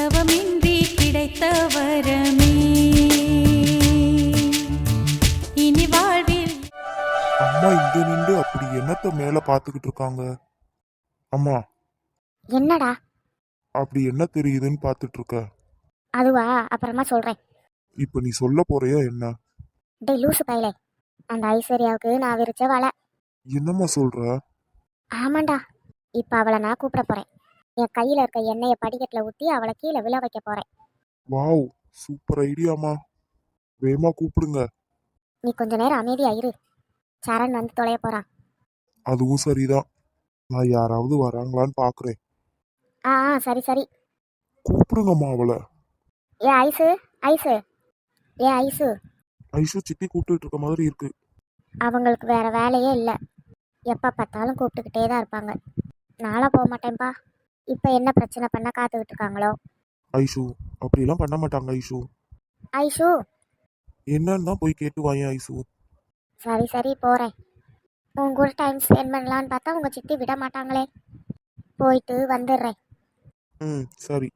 தவமின்றி கிடைத்த வரமே இனி வாழ்வில் அம்மா இங்க நின்று அப்படி என்னத்த மேல பாத்துக்கிட்டு இருக்காங்க? அம்மா. என்னடா? அப்படி என்ன தெரியுதுன்னு பாத்துட்டு இருக்க அதுவா? அப்புறமா சொல்றேன். இப்ப நீ சொல்ல போறியா என்ன? டேய் லூசு பையலே. அந்த ஐஸ்வர்யாவுக்கு நான் விரிச்ச வலை. என்னம்மா சொல்ற? ஆமாண்டா. இப்போ அவளை நான் கூப்பிட போறேன். என் கையில இருக்க எண்ணெயை படிக்கட்டில் ஊற்றி அவளை கீழே விழ வைக்க போறேன். வாவ் சூப்பர் ஐடியாமா வேமா கூப்பிடுங்க. நீ கொஞ்ச நேரம் அமைதியா இரு. சரண் வந்து தொலைய போறான். அதுவும் சரிதான். நான் யாராவது வராங்களான்னு பாக்குறேன். ஆ ஆ சரி சரி. கூப்பிடுங்கம்மா அவளை. ஏ ஐசு ஐசு. ஏ ஐசு. ஐஷு சித்தி கூப்பிட்டுட்டு இருக்க மாதிரி இருக்கு. அவங்களுக்கு வேற வேலையே இல்லை. எப்போ பார்த்தாலும் கூப்பிட்டுக்கிட்டே தான் இருப்பாங்க. நானும் போக மாட்டேன்ப்பா இப்போ என்ன பிரச்சனை பண்ண காத்துக்கிட்டு இருக்காங்களோ ஐஷு அப்படிலாம் பண்ண மாட்டாங்க ஐஷு. ஐஷு? என்னன்னு தான் போய் கேட்டு வாயேன் ஐஷு. சரி சரி போகிறேன் உன் கூட டைம் ஸ்பெண்ட் பண்ணலான்னு பார்த்தா உங்கள் சித்தி விட மாட்டாங்களே. போயிட்டு வந்துடுறேன். ம் சரி.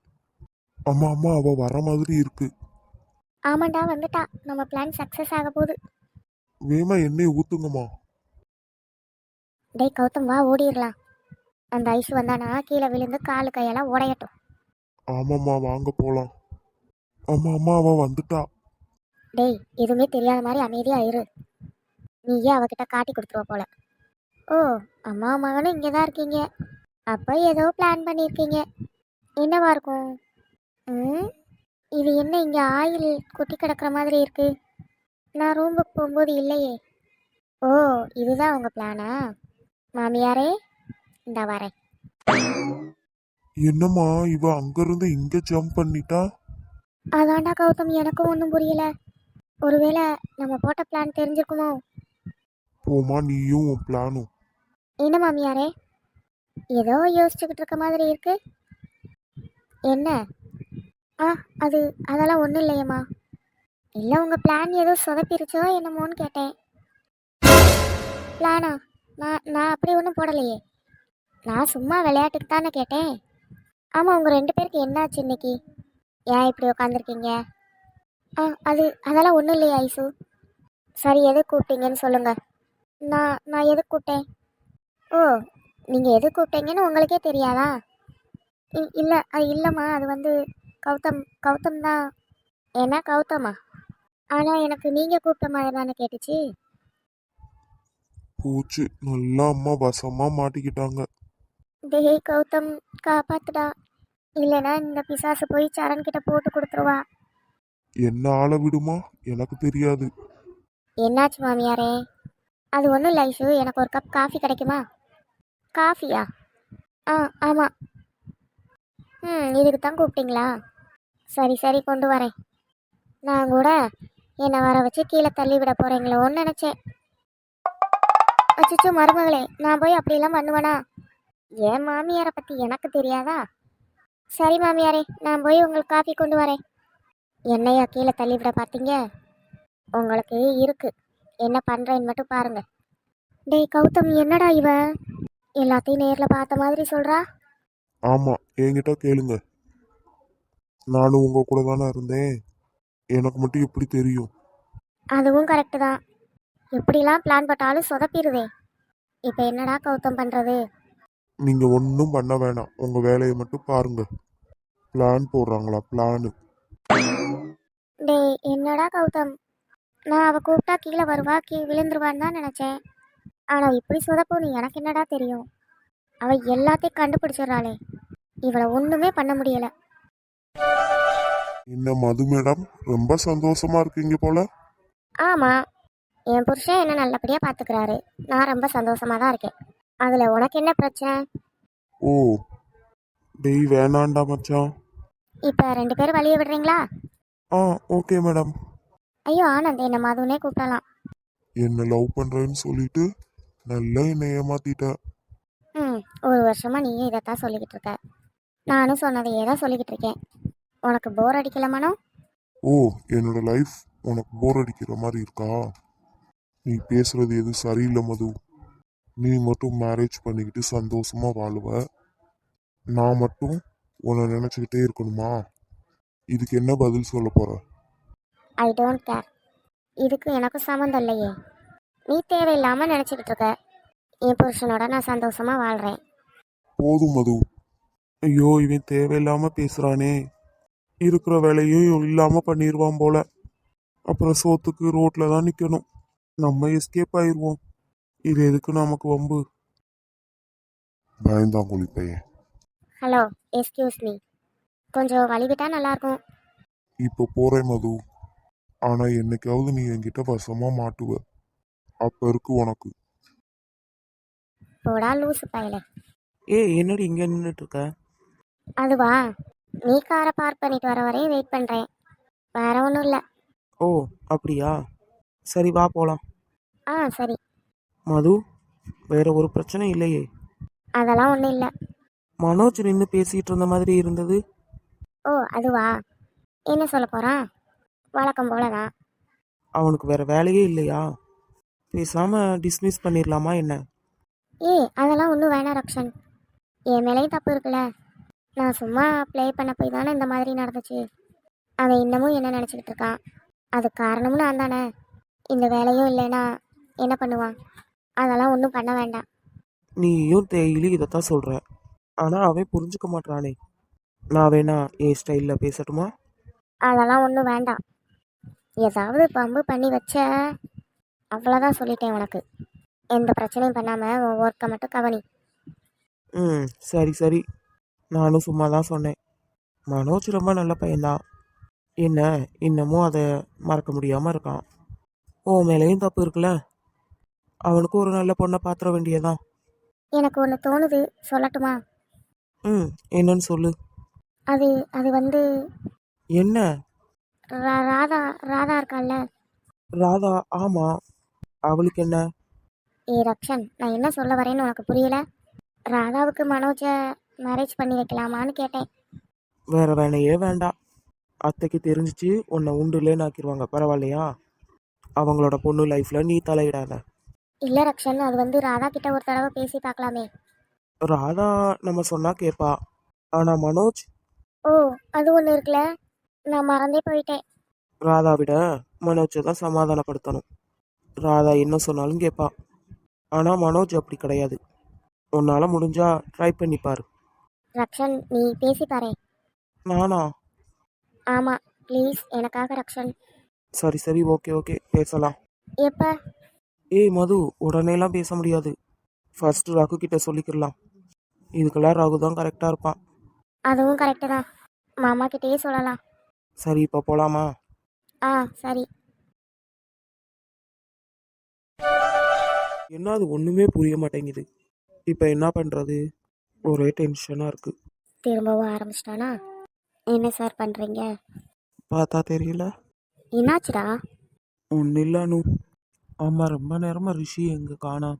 அம்மா அம்மா அவ வர மாதிரி இருக்கு. ஆமாண்டா வந்துட்டா. நம்ம பிளான் சக்ஸஸ் ஆக போகுது. வேமா எண்ணெயை ஊத்துங்கம்மா. டேய் கௌதம் வா ஓடிடலாம். அந்த ஐஸ் வந்தானா கீழே விழுந்து காலு கையெல்லாம் உடையட்டும். ஆமாம்மா வாங்க போலாம். அம்மா அம்மா அவ வந்துட்டா. டேய் எதுவுமே தெரியாத மாதிரி அமைதியா இரு. நீயே அவகிட்ட காட்டி கொடுத்துருவ போல. ஓ அம்மா மகனும் இங்கே தான் இருக்கீங்க. அப்போ ஏதோ பிளான் பண்ணியிருக்கீங்க என்னவா இருக்கும்? ம்? இது என்ன இங்கே ஆயில் கொட்டி கிடக்குற மாதிரி இருக்கு? நான் ரூமுக்கு போகும்போது இல்லையே. ஓ இதுதான் உங்கள் பிளானா மாமியாரே? இந்த வரேன். என்னம்மா இவ அங்கிருந்து இங்க ஜம்ப் பண்ணிட்டா? அதான்டா கௌதம் எனக்கும் ஒன்றும் புரியல. ஒருவேளை நம்ம போட்ட பிளான் தெரிஞ்சிருக்குமோ? போமா நீயும் உன் பிளானும் என்ன மாமியாரே? ஏதோ யோசிச்சுக்கிட்டு இருக்க மாதிரி இருக்கு. என்ன? ஆ அது அதெல்லாம் ஒன்றும் இல்லையம்மா. இல்லை உங்கள் பிளான் ஏதோ சொதப்பிருச்சோ என்னமோன்னு கேட்டேன். பிளானா நான் நான் அப்படி ஒன்றும் போடலையே. நான் சும்மா விளையாட்டுக்கு தானே கேட்டேன். ஆமாம் உங்கள் ரெண்டு பேருக்கு என்னாச்சு இன்னைக்கு? ஏன் இப்படி உட்காந்துருக்கீங்க ஆ அது அதெல்லாம் ஒன்றும் இல்லையா ஐசு. சரி எது கூப்பிட்டீங்கன்னு சொல்லுங்கள் நான் நான் எது கூப்பிட்டேன்? ஓ நீங்கள் எது கூப்பிட்டீங்கன்னு உங்களுக்கே தெரியாதா? இ- இல்லை அது இல்லைம்மா அது வந்து கௌதம் கௌதம் தான். என்ன கௌதமா? ஆனால் எனக்கு நீங்கள் கூப்பிட்ட மாதிரி தானே கேட்டுச்சு. போச்சு நல்லா அம்மா வசமாக மாட்டிக்கிட்டாங்க. டேய் கௌதம் காப்பாத்துடா. இல்லைன்னா இந்த பிசாசு போய் சரண் கிட்ட போட்டு கொடுத்துருவா. என்ன ஆள விடுமா? எனக்கு தெரியாது. என்னாச்சு மாமியாரே? அது ஒன்றும் இல்லை ஐஷு. எனக்கு ஒரு கப் காஃபி கிடைக்குமா? காஃபியா? ஆ ஆமாம் ம் இதுக்கு தான் கூப்பிட்டீங்களா? சரி சரி கொண்டு வரேன். நான் கூட என்னை வர வச்சு கீழே தள்ளி விட போகிறீங்களோன்னு நினச்சேன். அச்சோ மருமகளே நான் போய் அப்படிலாம் பண்ணுவேனா? என் மாமியாரை பற்றி எனக்கு தெரியாதா? சரி மாமியாரே நான் போய் உங்களுக்கு காஃபி கொண்டு வரேன். என்னையா கீழே தள்ளி விட பார்த்தீங்க உங்களுக்கு இருக்கு. என்ன பண்றேன்னு மட்டும் பாருங்க. டேய் கௌதம் என்னடா இவ? எல்லாத்தையும் நேர்ல பார்த்த மாதிரி சொல்றா? ஆமா என்கிட்ட கேளுங்க. நானும் உங்க கூட தானே இருந்தேன். எனக்கு மட்டும் எப்படி தெரியும். அதுவும் கரெக்டு தான். எப்படிலாம் பிளான் போட்டாலும் சொதப்பிடுதே இப்போ என்னடா கௌதம் பண்றது? நீங்க ஒன்றும் பண்ண வேணாம். உங்க வேலையை மட்டும் பாருங்க. பிளான் போடுறாங்களா? பிளானு டேய் என்னடா கௌதம்? நான் அவ கூப்பிட்டா கீழே வருவா கீ விழுந்துருவான்னு தான் நினச்சேன். ஆனால் இப்படி சொதப்புன்னு எனக்கு என்னடா தெரியும்? அவ எல்லாத்தையும் கண்டுபிடிச்சிடுறாளே. இவளை ஒன்றுமே பண்ண முடியல. என்ன மது மேடம்? ரொம்ப சந்தோஷமா இருக்கீங்க போல. ஆமாம் என் புருஷன் என்ன நல்லபடியாக பார்த்துக்கிறாரு நான் ரொம்ப சந்தோஷமாக தான் இருக்கேன். அதில் உனக்கு என்ன பிரச்சனை? ஓ டேய் வேணாண்டா மச்சான். இப்போ ரெண்டு பேரும் வழிய விடுறீங்களா? ஆ ஓகே மேடம். ஐயோ ஆனந்த் என்ன மதுனே கூப்பிடலாம். என்ன லவ் பண்றேன்னு சொல்லிட்டு நல்லா என்னை ஏமாத்திட்ட. ம் ஒரு வருஷமாக நீயும் இதைத்தான் சொல்லிக்கிட்டு இருக்க. நானும் சொன்னதையே தான் சொல்லிக்கிட்டு இருக்கேன். உனக்கு போர் அடிக்கல மனம் ஓ என்னோட லைஃப் உனக்கு போர் அடிக்கிற மாதிரி இருக்கா? நீ பேசுறது எதுவும் சரியில்லை மது. நீ மட்டும் மேரேஜ் பண்ணிக்கிட்டு சந்தோஷமா வாழுவ. நான் மட்டும் உன்னை நினச்சிக்கிட்டே இருக்கணுமா? இதுக்கு என்ன பதில் சொல்ல போற? ஐ டோன்ட் கேர் இதுக்கு எனக்கும் சம்மந்தம் இல்லையே. நீ தேவையில்லாமல் நினச்சிக்கிட்டு இருக்க. என் புருஷனோட நான் சந்தோஷமாக வாழ்கிறேன் போதும் மது. ஐயோ இவன் தேவையில்லாம பேசுறானே. இருக்கிற வேலையும் இல்லாம பண்ணிடுவான் போல. அப்புறம் சோத்துக்கு ரோட்ல தான் நிக்கணும். நம்ம எஸ்கேப் ஆயிருவோம். இது எதுக்கு நமக்கு வம்பு? பயந்தாங்குழி பையன் ஹலோ எஸ்கியூஸ் மீ கொஞ்சம் வழிவிட்டா நல்லாயிருக்கும் இப்போ போறேன் மது. ஆனா என்னைக்காவது நீ என்கிட்ட வசமா மாட்டுவ. அப்ப இருக்கு உனக்கு. போடா லூசு பயலே. ஏய் என்னடி இங்கே நின்றுட்டு இருக்க அதுவா? நீ காரை பார்க் பண்ணிட்டு வர வரையும் வெயிட் பண்ணுறேன் வேற ஒன்றும் இல்லை. ஓ அப்படியா? சரி வா போகலாம் ஆ சரி. மது வேற ஒரு பிரச்சனை இல்லையே. அதெல்லாம் ஒன்றும் இல்லை. மனோஜ் நின்று பேசிகிட்டு இருந்த மாதிரி இருந்தது. ஓ அதுவா? என்ன சொல்ல போகிறான் வழக்கம் போல தான் அவனுக்கு வேற வேலையே இல்லையா? பேசாமல் டிஸ்மிஸ் பண்ணிடலாமா என்ன? ஏய் அதெல்லாம் ஒன்றும் வேணாம் ரக்ஷன். என் மேலேயும் தப்பு இருக்குல்ல. நான் சும்மா ப்ளே பண்ண போய் தானே இந்த மாதிரி நடந்துச்சு. அவன் இன்னமும் என்ன நினச்சிக்கிட்டு இருக்கான்? அது காரணமும் நான் தானே. இந்த வேலையும் இல்லைன்னா என்ன பண்ணுவான்? அதெல்லாம் ஒன்றும் பண்ண வேண்டாம். நீயும் டெய்லி இதைத்தான் சொல்கிற ஆனால் அவன் புரிஞ்சுக்க மாட்றானே. நான் வேணா என் ஸ்டைலில் பேசட்டுமா? அதெல்லாம் ஒன்றும் வேண்டாம். ஏதாவது பம்பு பண்ணி வச்ச அவ்வளோதான் சொல்லிட்டேன் உனக்கு. எந்த பிரச்சனையும் பண்ணாமல் உன் ஒர்க்கை மட்டும் கவனி. ம் சரி சரி. நானும் சும்மா தான் சொன்னேன். மனோஜ் ரொம்ப நல்ல பையன்தான். என்ன இன்னமும் அதை மறக்க முடியாமல் இருக்கான். உன் மேலேயும் தப்பு இருக்குல்ல? அவனுக்கு ஒரு நல்ல பொண்ணை பாத்திர வேண்டியதான் எனக்கு ஒன்று தோணுது சொல்லட்டுமா? ம் என்னன்னு சொல்லு. அது அது வந்து என்ன? ரா- ராதா ராதா இருக்கால்ல? ராதா ஆமாம் அவளுக்கு என்ன? ஏ ரக்ஷன் நான் என்ன சொல்ல வரேன்னு உனக்கு புரியல? ராதாவுக்கு மனோஜை மேரேஜ் பண்ணி வைக்கலாமான்னு கேட்டேன். வேற வேலையே வேண்டாம் அத்தைக்கு தெரிஞ்சிச்சு உன்னை உண்டுலேன்னு ஆக்கிடுவாங்க பரவாயில்லையா? அவங்களோட பொண்ணு லைஃப்பில் நீ தலையிடாத. இல்லை ரக்ஷன் அது வந்து ராதா கிட்ட ஒரு தடவை பேசி பார்க்கலாமே ராதா நம்ம சொன்னால் கேட்பா ஆனால் மனோஜ்? ஓ அது ஒன்று இருக்குல்ல? நான் மறந்தே போயிட்டேன். ராதா விட மனோஜை தான் சமாதானப்படுத்தணும். ராதா என்ன சொன்னாலும் கேட்பா ஆனால் மனோஜ் அப்படி கிடையாது. உன்னால் முடிஞ்சா ட்ரை பண்ணி பாரு. ரக்ஷன் நீ பேசி பாரு நானா? ஆமாம் ப்ளீஸ் எனக்காக ரக்ஷன். சரி சரி ஓகே ஓகே பேசலாம். எப்போ? ஏய் மது உடனேலாம் பேச முடியாது. ஃபர்ஸ்ட் ரகு கிட்ட சொல்லிக்கிடலாம். இதுக்கெல்லாம் ரகு தான் கரெக்டாக இருப்பான். அதுவும் கரெக்டு தான். மாமா கிட்டேயே சொல்லலாம். சரி இப்போ போகலாமா ஆ சரி. என்ன அது ஒன்றுமே புரிய மாட்டேங்குது. இப்போ என்ன பண்ணுறது ஒரே டென்ஷனாக இருக்குது திரும்பவும் ஆரம்பிச்சிட்டானா? என்ன சார் பண்ணுறீங்க பார்த்தா தெரியல. என்னாச்சுடா? ஒன்றும் இல்லை அனு. ஆமாம் ரொம்ப நேரமாக ரிஷி எங்கே காணா.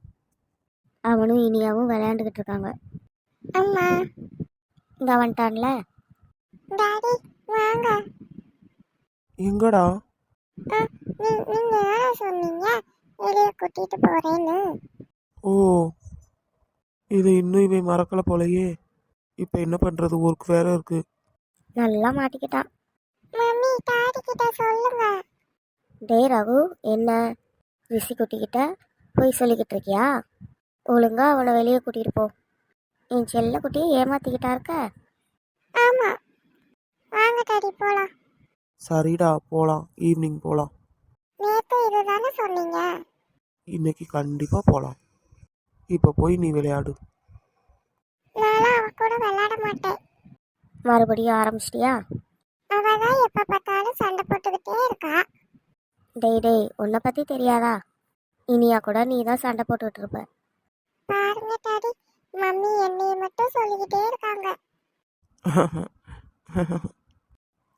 அவனும் இனியாவும் விளையாண்டுக்கிட்டு இருக்காங்க. அம்மா. இங்க வந்துட்டான்ல? டாடி வாங்க. எங்கடா? நீங்க சொன்னீங்க? வெளியே கூட்டிட்டு போறேன்னு. ஓ இது இன்னும் இவன் மறக்கல போலயே. இப்போ என்ன பண்ணுறது ஒர்க் வேற இருக்கு. நல்லா மாட்டிக்கிட்டான் மம்மி டாடி கிட்ட சொல்லுங்க. டேய் ரகு என்ன? ரிஷி குட்டிக்கிட்ட போய் சொல்லிக்கிட்டு இருக்கியா ஒழுங்கா அவனை வெளியே கூட்டிட்டு போ. என் செல்ல குட்டியை ஏமாத்திக்கிட்டா இருக்க? ஆமா. வாங்க டாடி போலாம். சரிடா போகலாம் ஈவினிங் போகலாம் நேத்து இதுதானே சொன்னீங்க? இன்னைக்கு கண்டிப்பாக போகலாம் இப்போ போய் நீ விளையாடு. நானும் அவ கூட விளையாட மாட்டேன். மறுபடியும் ஆரம்பிச்சிட்டியா? அவ தான் எப்ப பார்த்தாலும் சண்டை போட்டுக்கிட்டே இருக்கா. டேய் டேய் உன்னை பத்தி தெரியாதா? இனியா கூட நீ தான் சண்டை போட்டுக்கிட்டு இருப்ப பாருங்க டாடி. மம்மி என்னைய மட்டும் சொல்லிக்கிட்டே இருக்காங்க.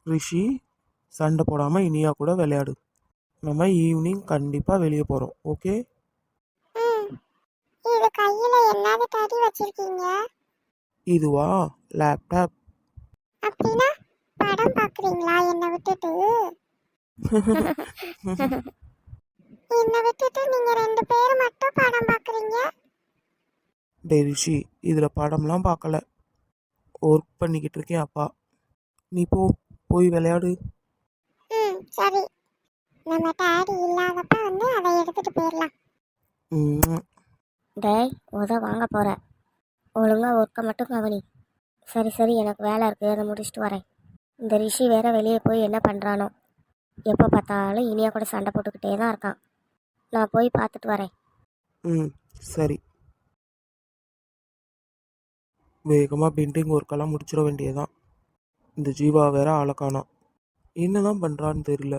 ரிஷி சண்டை போடாமல் இனியா கூட விளையாடு. நம்ம ஈவினிங் கண்டிப்பாக வெளியே போகிறோம் ஓகே? இது கையில என்னது டாடி வச்சிருக்கீங்க? இதுவா? லேப்டாப் அப்படின்னா படம் பாக்குறீங்களா? என்னை விட்டுட்டு? என்னை விட்டுட்டு நீங்க ரெண்டு பேரும் மட்டும் படம் பாக்குறீங்க? டே ரிஷி இதில் படம்லாம் பார்க்கல ஒர்க் பண்ணிக்கிட்டு இருக்கேன் அப்பா. நீ போ போய் விளையாடு. ம் சரி. நம்ம டாடி இல்லாதப்ப வந்து அதை எடுத்துட்டு போயிடலாம். ம் டேய் உத வாங்க போற. ஒழுங்கா ஒர்க்கை மட்டும் கவனி. சரி சரி எனக்கு வேலை இருக்கு. அதை முடிச்சுட்டு வரேன். இந்த ரிஷி வேற வெளியே போய் என்ன பண்ணுறானோ எப்போ பார்த்தாலும் இனியா கூட சண்டை போட்டுக்கிட்டே தான் இருக்கான். நான் போய் பார்த்துட்டு வரேன். ம் சரி. வேகமாக பெண்டிங் ஒர்க்கெல்லாம் முடிச்சிட வேண்டியதான் இந்த ஜீவா வேற ஆளை காணோம். என்னதான் பண்ணுறான்னு தெரியல.